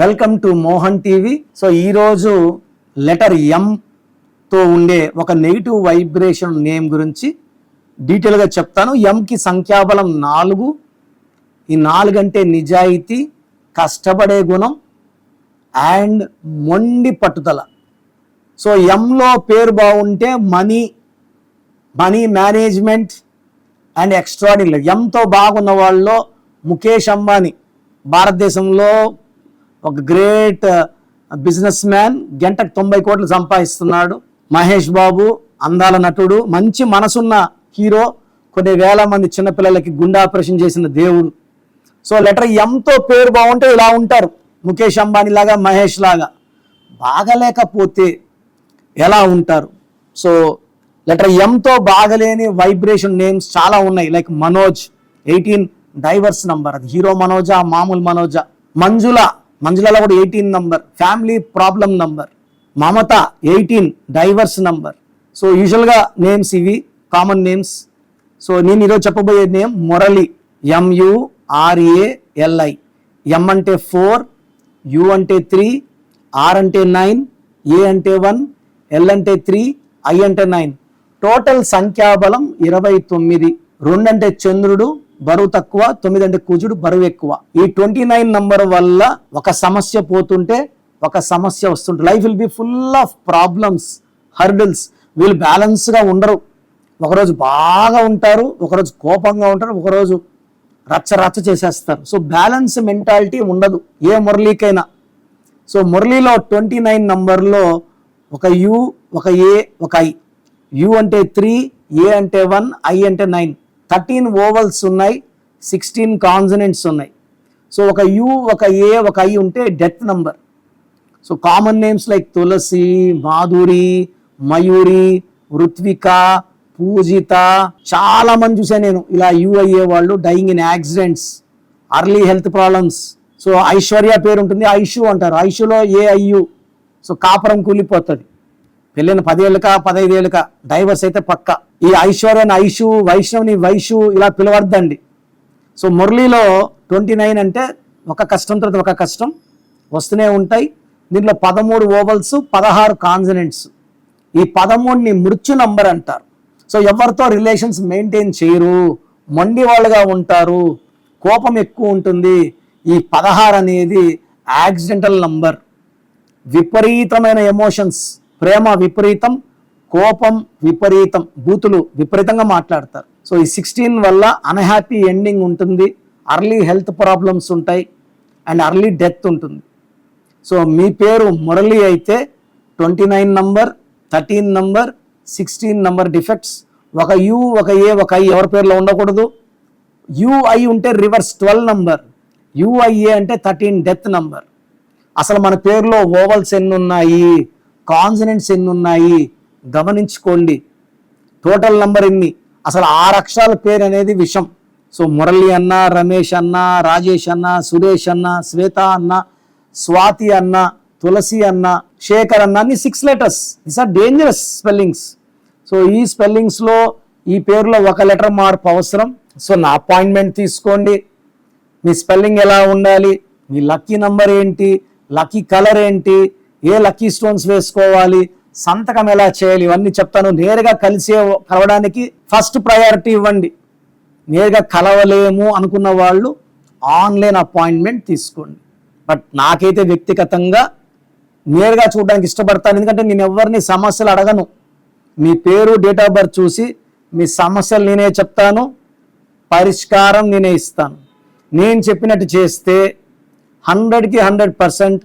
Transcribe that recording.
Welcome to Mohan TV. So ఈరోజు letter ఎంతో ఉండే ఒక నెగిటివ్ వైబ్రేషన్ నేమ్ గురించి డీటెయిల్గా చెప్తాను. ఎంకి సంఖ్యాబలం నాలుగు. ఈ నాలుగు అంటే నిజాయితీ కష్టపడే గుణం అండ్ మొండి పట్టుదల. సో ఎంలో పేరు బాగుంటే money money management and extraordinary. ఎంతో బాగున్న వాళ్ళలో ముఖేష్ అంబానీ భారతదేశంలో ఒక గ్రేట్ బిజినెస్ మ్యాన్ గంటకు తొంభై కోట్లు సంపాదిస్తున్నాడు. మహేష్ బాబు అందాల నటుడు మంచి మనసున్న హీరో కొన్ని వేల మంది చిన్నపిల్లలకి గుండె ఆపరేషన్ చేసిన దేవుడు. సో లెటర్ ఎంతో పేరు బాగుంటే ఇలా ఉంటారు. ముఖేష్ అంబానీ లాగా మహేష్ లాగా. బాగలేకపోతే ఎలా ఉంటారు? సో లెటర్ ఎంతో బాగలేని వైబ్రేషన్ నేమ్స్ చాలా ఉన్నాయి. Like Manoj eighteen divorce number. అది హీరో మనోజా మామూలు మనోజా. మంజుల మంజులలో కూడా eighteen number family problem number Mamata eighteen divorce number so యూజువల్గా నేమ్స్ ఇవి కామన్ నేమ్స్ సో నేను ఈరోజు చెప్పబోయే name Murali M U R A L I M అంటే ఫోర్ యు అంటే త్రీ ఆర్ అంటే నైన్ ఏ అంటే వన్ ఎల్ అంటే త్రీ ఐ అంటే నైన్ టోటల్ సంఖ్యాబలం ఇరవై తొమ్మిది. రెండు అంటే చంద్రుడు బరువు తక్కువ తొమ్మిది అంటే కుజుడు బరువు ఎక్కువ. ఈ ట్వంటీ నైన్ నంబర్ వల్ల ఒక సమస్య పోతుంటే ఒక సమస్య వస్తుంటే life will be full of problems hurdles. వీళ్ళు బ్యాలెన్స్గా ఉండరు. ఒకరోజు బాగా ఉంటారు ఒకరోజు కోపంగా ఉంటారు ఒకరోజు రచ్చ రచ్చ చేసేస్తారు. సో బ్యాలెన్స్ మెంటాలిటీ ఉండదు ఏ మురళీకైనా. సో మురళీలో ట్వంటీ నైన్ నంబర్లో ఒక యు ఒక ఏ ఒక ఐ. యు అంటే త్రీ ఏ అంటే వన్ ఐ అంటే నైన్. థర్టీన్ ఓవల్స్ ఉన్నాయి సిక్స్టీన్ కాన్సనెంట్స్ ఉన్నాయి. సో ఒక యు ఒక ఏ ఒక ఐ ఉంటే death number. So common names like Tulasi Madhuri Mayuri Ruthvika Pujitha చాలా మంది చూసాను నేను. ఇలా యూఐఏ అయ్యే వాళ్ళు dying in accidents early health problems. So Aishwarya పేరు ఉంటుంది ఐషు అంటారు. ఐషులో ఏ అయ్యు సో కాపురం కూలిపోతుంది. పెళ్ళైన పదేళ్ళక పదైదేళ్ళక డైవర్స్ అయితే పక్క. ఈ ఐశ్వర్యని ఐషు వైష్ణవుని వైషు ఇలా పిలవద్దండి. సో మురళిలో ట్వంటీ నైన్ అంటే ఒక కష్టం తర్వాత ఒక కష్టం. వస్తూనే ఉంటాయి. దీంట్లో పదమూడు ఓవల్స్ పదహారు కాన్సనెంట్స్ ఈ పదమూడుని మృత్యు నంబర్ అంటారు. సో ఎవరితో రిలేషన్స్ మెయింటైన్ చేయరు? మొండి వాళ్ళుగా ఉంటారు. కోపం ఎక్కువ ఉంటుంది. ఈ పదహారు అనేది యాక్సిడెంటల్ నంబర్ విపరీతమైన ఎమోషన్స్ ప్రేమ విపరీతం కోపం విపరీతం బూతులు విపరీతంగా మాట్లాడతారు. సో ఈ సిక్స్టీన్ వల్ల అన్హ్యాపీ ఎండింగ్ ఉంటుంది అర్లీ హెల్త్ ప్రాబ్లమ్స్ ఉంటాయి అండ్ అర్లీ డెత్ ఉంటుంది. సో మీ పేరు మురళి అయితే twenty nine number thirteen number sixteen number defects ఒక యు ఒక ఏ ఒక ఐ ఎవరి పేరులో ఉండకూడదు. యుఐ ఉంటే రివర్స్ ట్వెల్వ్ నంబర్ యుఐఏ అంటే థర్టీన్ డెత్ నంబర్ అసలు మన పేరులో ఓవల్స్ ఎన్ని ఉన్నాయి? కాన్సనెంట్స్ ఎన్ని ఉన్నాయి? గమనించుకోండి. టోటల్ నంబర్ ఎన్ని? అసలు ఆరు అక్షరాల పేరు అనేది విషం. సో మురళి అన్న రమేష్ అన్న రాజేష్ అన్న సురేష్ అన్న శ్వేత అన్న స్వాతి అన్న తులసి అన్న శేఖర్ అన్న అన్ని six letters this are dangerous spellings so ఈ స్పెల్లింగ్స్లో ఈ పేరులో ఒక లెటర్ మార్పు అవసరం. సో నా అపాయింట్మెంట్ తీసుకోండి. మీ స్పెల్లింగ్ ఎలా ఉండాలి? మీ లక్కీ నంబర్ ఏంటి? లక్కీ కలర్ ఏంటి? ఏ లక్కీ స్టోన్స్ వేసుకోవాలి సంతకం ఎలా చేయాలి ఇవన్నీ చెప్తాను. నేరుగా కలిసే కలవడానికి ఫస్ట్ ప్రయారిటీ ఇవ్వండి. నేరుగా కలవలేము అనుకున్న వాళ్ళు ఆన్లైన్ అపాయింట్మెంట్ తీసుకోండి. బట్ నాకైతే వ్యక్తిగతంగా నేరుగా చూడడానికి ఇష్టపడతాను. ఎందుకంటే నేను ఎవరిని సమస్యలు అడగను. మీ పేరు డేట్ ఆఫ్ బర్త్ చూసి మీ సమస్యలు నేనే చెప్తాను. పరిష్కారం నేనే ఇస్తాను. నేను చెప్పినట్టు చేస్తే హండ్రెడ్కి హండ్రెడ్ పర్సెంట్